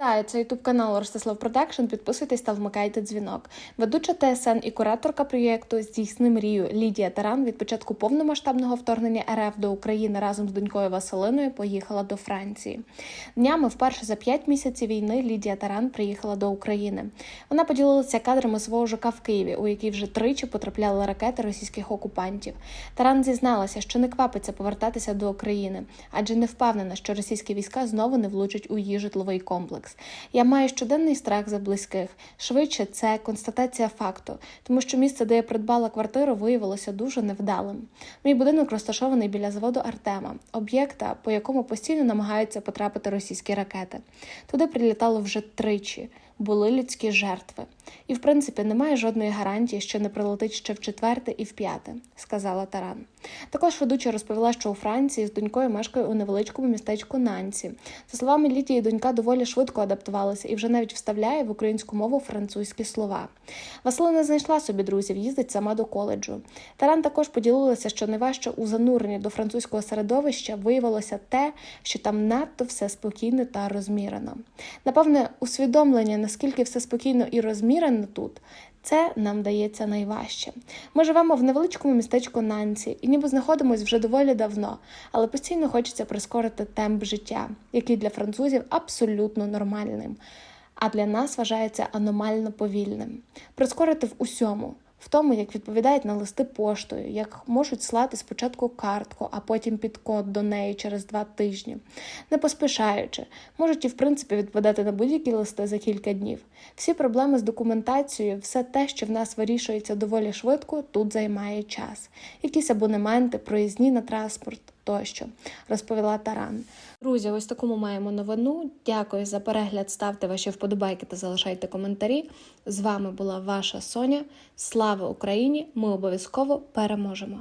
Вітаю, це ютуб канал Ростислав Продакшн. Підписуйтесь та вмикайте дзвінок. Ведуча ТСН і кураторка проєкту Здійсни мрію Лідія Таран від початку повномасштабного вторгнення РФ до України разом з донькою Василиною поїхала до Франції. Днями вперше за п'ять місяців війни Лідія Таран приїхала до України. Вона поділилася кадрами свого ЖК в Києві, у який вже тричі потрапляли ракети російських окупантів. Таран зізналася, що не квапиться повертатися до України, адже не впевнена, що російські війська знову не влучать у її житловий комплекс. Я маю щоденний страх за близьких. Швидше це констатація факту, тому що місце, де я придбала квартиру, виявилося дуже невдалим. Мій будинок розташований біля заводу Артема, об'єкта, по якому постійно намагаються потрапити російські ракети. Туди прилітало вже тричі. Були людські жертви, і в принципі немає жодної гарантії, що не прилетить ще в четверте і в п'яте, сказала Таран. Також ведуча розповіла, що у Франції з донькою мешкає у невеличкому містечку Нанці. За словами Лідії, донька доволі швидко адаптувалася і вже навіть вставляє в українську мову французькі слова. Василина знайшла собі друзів, їздить сама до коледжу. Таран також поділилася, що найважче у зануренні до французького середовища виявилося те, що там надто все спокійно та розмірено. Напевне, усвідомлення, наскільки все спокійно і розмірено тут. Це нам дається найважче. Ми живемо в невеличкому містечку Нанці і ніби знаходимося вже доволі давно, але постійно хочеться прискорити темп життя, який для французів абсолютно нормальним, а для нас вважається аномально повільним. Прискорити в усьому. В тому, як відповідають на листи поштою, як можуть слати спочатку картку, а потім підкод до неї через два тижні, не поспішаючи, можуть і в принципі відповідати на будь-які листи за кілька днів. Всі проблеми з документацією, все те, що в нас вирішується доволі швидко, тут займає час. Якісь абонементи, проїзні на транспорт тощо, розповіла Таран. Друзі, ось такому маємо новину. Дякую за перегляд. Ставте ваші вподобайки та залишайте коментарі. З вами була ваша Соня. Слава Україні! Ми обов'язково переможемо!